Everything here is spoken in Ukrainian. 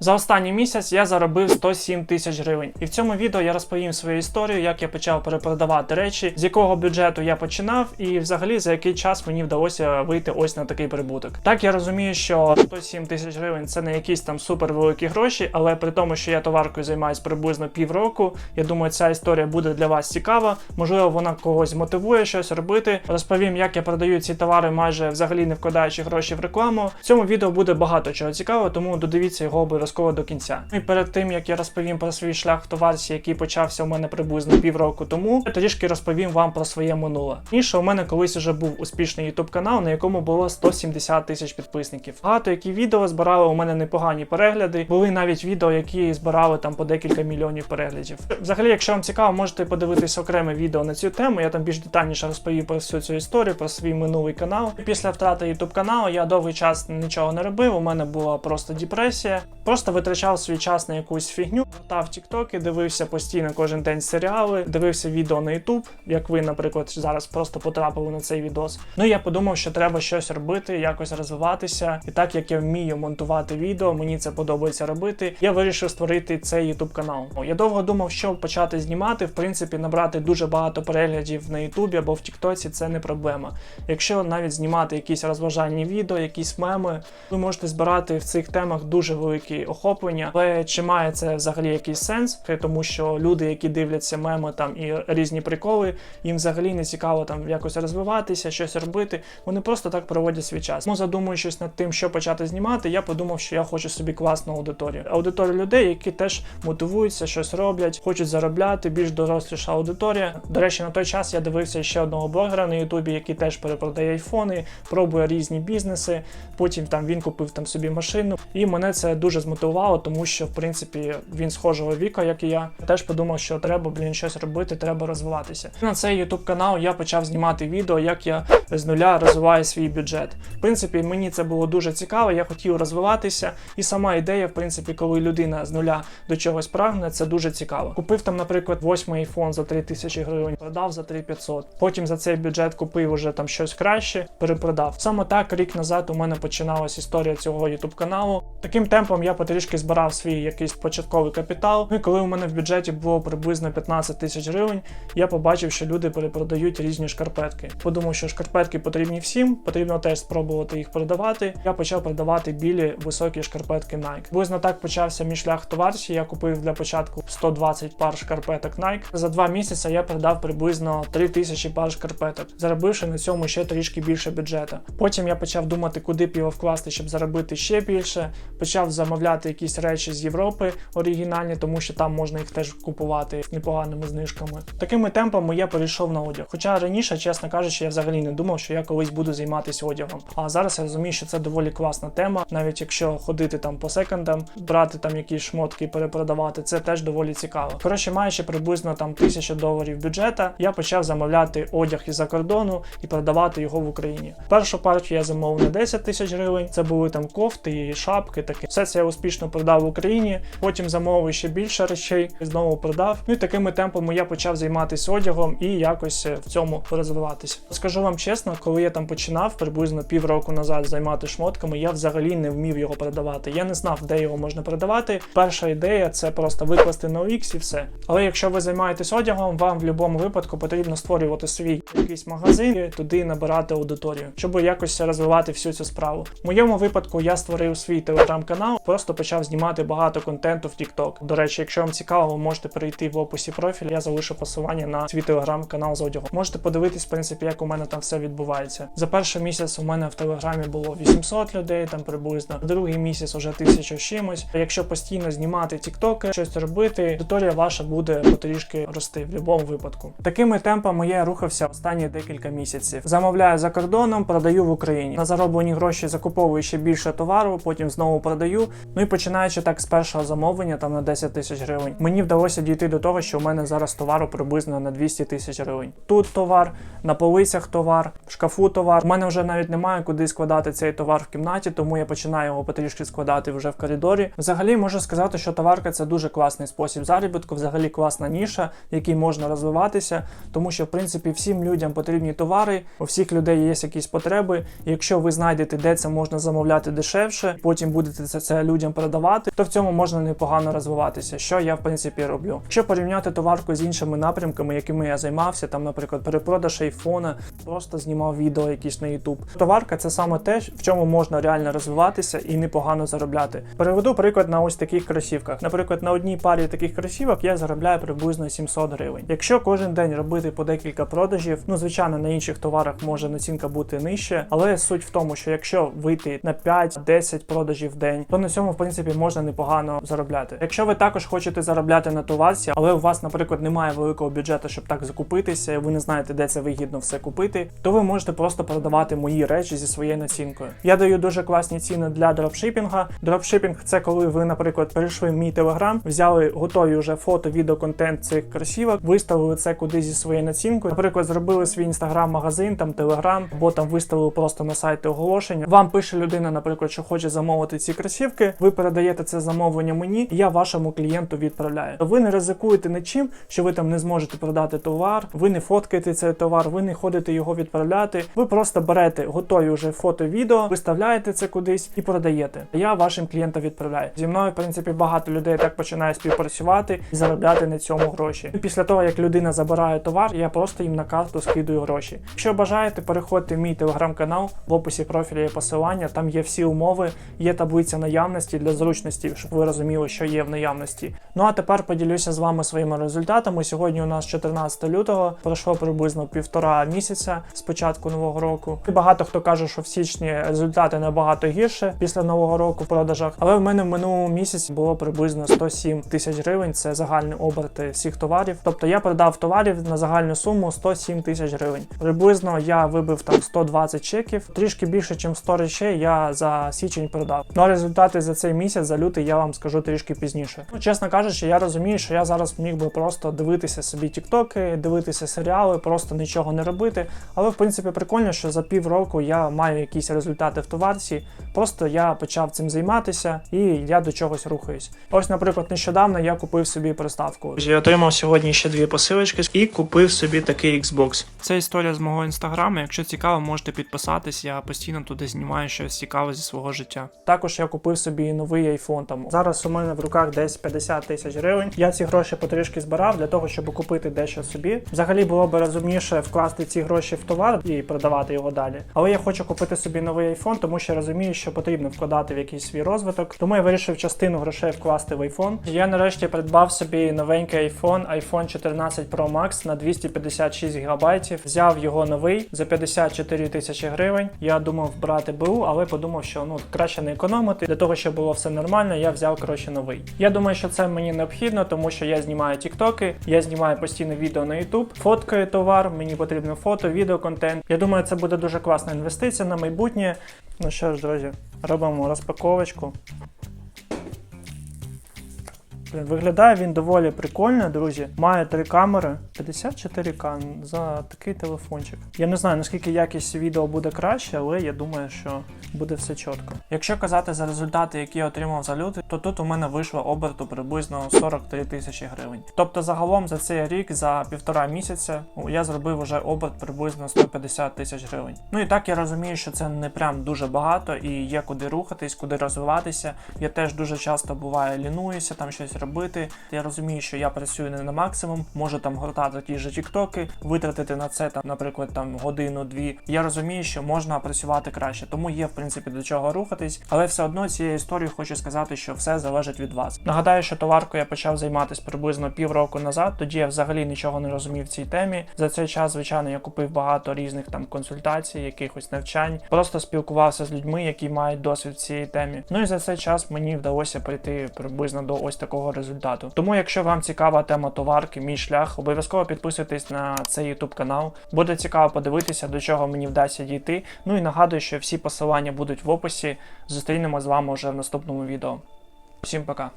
За останній місяць я заробив 107 тисяч гривень. І в цьому відео я розповім свою історію, як я почав перепродавати речі, з якого бюджету я починав, і взагалі за який час мені вдалося вийти ось на такий прибуток. Так я розумію, що 107 тисяч гривень це не якісь там супер великі гроші, але при тому, що я товаркою займаюся приблизно півроку, я думаю, ця історія буде для вас цікава. Можливо, вона когось мотивує щось робити. Розповім, як я продаю ці товари, майже взагалі не вкладаючи гроші в рекламу. В цьому відео буде багато чого цікавого, тому додивіться його обов'язково до кінця. І перед тим як я розповім про свій шлях в товарці, який почався у мене приблизно півроку тому, я трішки розповім вам про своє минуле. Раніше у мене колись вже був успішний YouTube канал, на якому було 170 тисяч підписників. Багато які відео збирали у мене непогані перегляди. Були навіть відео, які збирали там по декілька мільйонів переглядів. Взагалі, якщо вам цікаво, можете подивитися окреме відео на цю тему. Я там більш детальніше розповів про всю цю історію, про свій минулий канал. Після втрати YouTube каналу я довгий час нічого не робив. У мене була просто депресія. Просто витрачав свій час на якусь фігню, гортав тіктоки, дивився постійно кожен день серіали, дивився відео на YouTube, як ви, наприклад, зараз просто потрапили на цей відос. Ну і я подумав, що треба щось робити, якось розвиватися. І так як я вмію монтувати відео, мені це подобається робити. Я вирішив створити цей YouTube канал. Я довго думав, що почати знімати. В принципі, набрати дуже багато переглядів на YouTube або в Тіктоці це не проблема. Якщо навіть знімати якісь розважальні відео, якісь меми, ви можете збирати в цих темах дуже великі охоплення. Але чи має це взагалі якийсь сенс? Тому що люди, які дивляться меми там і різні приколи, їм взагалі не цікаво там якось розвиватися, щось робити. Вони просто так проводять свій час. Тому задумуючись над тим, що почати знімати, я подумав, що я хочу собі класну аудиторію. Аудиторію людей, які теж мотивуються, щось роблять, хочуть заробляти, більш доросліша аудиторія. До речі, на той час я дивився ще одного блогера на Ютубі, який теж перепродає айфони, пробує різні бізнеси. Потім там він купив там собі машину, і мене це дуже змотивувало, тому що в принципі він схожого віку, як і я. Теж подумав, що треба блін щось робити, треба розвиватися. На цей ютуб канал я почав знімати відео, як я з нуля розвиваю свій бюджет. В принципі, мені це було дуже цікаво. Я хотів розвиватися, і сама ідея, в принципі, коли людина з нуля до чогось прагне, це дуже цікаво. Купив там, наприклад, восьмий iPhone за 3000 гривень, продав за 3500. Потім за цей бюджет купив уже там щось краще, перепродав. Саме так рік назад у мене починалась історія цього ютуб каналу. Таким темпом я потрішки збирав свій якийсь початковий капітал. Ну і коли у мене в бюджеті було приблизно 15 тисяч гривень, я побачив, що люди перепродають різні шкарпетки. Подумав, що шкарпетки потрібні всім, потрібно теж спробувати їх продавати. Я почав продавати білі високі шкарпетки Nike. Приблизно так почався мій шлях в товарці. Я купив для початку 120 пар шкарпеток Nike. За два місяці я продав приблизно 3 тисячі пар шкарпеток, заробивши на цьому ще трішки більше бюджету. Потім я почав думати, куди б його вкласти, щоб заробити ще більше. Почав замовляти якісь речі з Європи оригінальні, тому що там можна їх теж купувати непоганими знижками. Такими темпами я перейшов на одяг. Хоча раніше, чесно кажучи, я взагалі не думав, що я колись буду займатися одягом. А зараз я розумію, що це доволі класна тема. Навіть якщо ходити там по секондам, брати там якісь шмотки і перепродавати, це теж доволі цікаво. Коротше, маючи приблизно там тисячу доларів бюджета, я почав замовляти одяг із-за кордону і продавати його в Україні. Першу партію я замовив на 10 тисяч гривень. Це були там кофти і шапки. Таке все це я успішно продав в Україні. Потім замовив ще більше речей, знову продав. Ну і такими темпами я почав займатися одягом і якось е, в цьому розвиватися. Скажу вам чесно, коли я там починав приблизно півроку назад займати шмотками, я взагалі не вмів його продавати. Я не знав, де його можна продавати. Перша ідея це просто викласти на OX і все. Але якщо ви займаєтесь одягом, вам в будь-якому випадку потрібно створювати свій якийсь магазин і туди набирати аудиторію, щоб якось розвивати всю цю справу. В моєму випадку я створив свій телеграм-канал, просто почав знімати багато контенту в TikTok. До речі, якщо вам цікаво, ви можете перейти в описі профілю. Я залишу посилання на свій телеграм-канал з одягом. Можете подивитись, в принципі, як у мене там все відбувається. За перший місяць у мене в телеграмі було 800 людей, там приблизно. Другий місяць уже тисяча чимось. Якщо постійно знімати тіктоки, щось робити, аудиторія ваша буде потрішки рости в будь-якому випадку. Такими темпами я рухався останні декілька місяців. Замовляю за кордоном, продаю в Україні. На зароблені гроші закуповую ще більше товару, потім знову продаю. Ну і починаючи так з першого замовлення, там на 10 тисяч гривень, мені вдалося дійти до того, що у мене зараз товару приблизно на 200 тисяч гривень. Тут товар, на полицях товар, в шкафу товар. У мене вже навіть немає куди складати цей товар в кімнаті, тому я починаю його потрішки складати вже в коридорі. Взагалі можу сказати, що товарка це дуже класний спосіб заробітку, взагалі класна ніша, в якій можна розвиватися, тому що в принципі всім людям потрібні товари, у всіх людей є якісь потреби. Якщо ви знайдете, де це можна замовляти дешевше, потім будете це, це людям людям продавати, то в цьому можна непогано розвиватися, що я в принципі роблю. Якщо порівняти товарку з іншими напрямками, якими я займався, там, наприклад, перепродаж айфона, просто знімав відео якісь на YouTube. Товарка це саме те, в чому можна реально розвиватися і непогано заробляти. Переведу приклад на ось таких кросівках. Наприклад, на одній парі таких кросівок я заробляю приблизно 700 гривень. Якщо кожен день робити по декілька продажів, ну звичайно, на інших товарах може націнка бути нижче, але суть в тому, що якщо вийти на 5-10 продажів в день, то на цьому принципі можна непогано заробляти. Якщо ви також хочете заробляти на товарці, але у вас, наприклад, немає великого бюджету, щоб так закупитися, і ви не знаєте, де це вигідно все купити, то ви можете просто продавати мої речі зі своєю націнкою. Я даю дуже класні ціни для дропшипінга. Дропшипінг це коли ви, наприклад, перейшли в мій телеграм, взяли готові вже фото, відео, контент цих кросівок, виставили це кудись зі своєю націнкою. Наприклад, зробили свій інстаграм-магазин, там телеграм, або там виставили просто на сайті оголошення. Вам пише людина, наприклад, що хоче замовити ці кросівки. Ви передаєте це замовлення мені, і я вашому клієнту відправляю. Ви не ризикуєте нічим, що ви там не зможете продати товар, ви не фоткаєте цей товар, ви не ходите його відправляти. Ви просто берете готові вже фото, відео, виставляєте це кудись і продаєте. Я вашим клієнтам відправляю. Зі мною, в принципі, багато людей так починає співпрацювати і заробляти на цьому гроші. Після того, як людина забирає товар, я просто їм на карту скидую гроші. Якщо бажаєте, переходьте в мій телеграм-канал, в описі профіля є посилання, там є всі умови, є таблиця наявності для зручності, щоб ви розуміли, що є в наявності. Ну а тепер поділюся з вами своїми результатами. Сьогодні у нас 14 лютого, пройшло приблизно півтора місяця з початку нового року. І багато хто каже, що в січні результати набагато гірше після нового року в продажах. Але в мене в минулому місяці було приблизно 107 тисяч гривень. Це загальний оберт всіх товарів. Тобто я продав товарів на загальну суму 107 тисяч гривень. Приблизно я вибив там 120 чеків, трішки більше, ніж 100 речей я за січень продав. Ну а результати за цей місяць, за лютий, я вам скажу трішки пізніше. Ну, чесно кажучи, я розумію, що я зараз міг би просто дивитися собі тіктоки, дивитися серіали, просто нічого не робити. Але в принципі прикольно, що за півроку я маю якісь результати в товарці. Просто я почав цим займатися і я до чогось рухаюсь. Ось, наприклад, нещодавно я купив собі приставку. Я отримав сьогодні ще дві посилочки і купив собі такий Xbox. Це історія з мого інстаграму. Якщо цікаво, можете підписатись. Я постійно туди знімаю щось цікаве зі свого життя. Також я купив собі новий iPhone. Там зараз у мене в руках десь 50 тисяч гривень. Я ці гроші потрішки збирав для того, щоб купити дещо собі. Взагалі було б розумніше вкласти ці гроші в товар і продавати його далі. Але я хочу купити собі новий iPhone, тому що розумію, що потрібно вкладати в якийсь свій розвиток. Тому я вирішив частину грошей вкласти в iPhone. Я нарешті придбав собі новенький iPhone, iPhone 14 Pro Max на 256 ГБ. Взяв його новий за 54 тисячі гривень. Я думав брати БУ, але подумав, що ну краще не економити. Для того, щоб було все нормально, я взяв коротше новий. Я думаю, що це мені необхідно, тому що я знімаю тіктоки, я знімаю постійно відео на YouTube, фоткаю товар, мені потрібно фото, відео, контент. Я думаю, це буде дуже класна інвестиція на майбутнє. Ну що ж, друзі, робимо розпаковочку. Виглядає він доволі прикольно, друзі. Має три камери, 54к за такий телефончик. Я не знаю, наскільки якість відео буде краще, але я думаю, що буде все чітко. Якщо казати за результати, які я отримав за лютий, то тут у мене вийшло оберту приблизно 43 тисячі гривень. Тобто, загалом за цей рік, за півтора місяця, я зробив уже оберт приблизно 150 тисяч гривень. Ну і так я розумію, що це не прям дуже багато і є куди рухатись, куди розвиватися. Я теж дуже часто буває лінуюся, там щось робити. Я розумію, що я працюю не на максимум, можу там гортати ті ж тіктоки, витратити на це там, наприклад, там годину-дві. Я розумію, що можна працювати краще, тому є в принципі до чого рухатись, але все одно цією історією хочу сказати, що все залежить від вас. Нагадаю, що товаркою я почав займатися приблизно півроку назад. Тоді я взагалі нічого не розумів в цій темі. За цей час, звичайно, я купив багато різних там консультацій, якихось навчань, просто спілкувався з людьми, які мають досвід в цій темі. Ну і за цей час мені вдалося прийти приблизно до ось такого результату. Тому, якщо вам цікава тема товарки, мій шлях, обов'язково підписуйтесь на цей YouTube канал. Буде цікаво подивитися, до чого мені вдасться дійти. Ну і нагадую, що всі посилання будуть в описі. Зустрінемо з вами вже в наступному відео. Всім пока.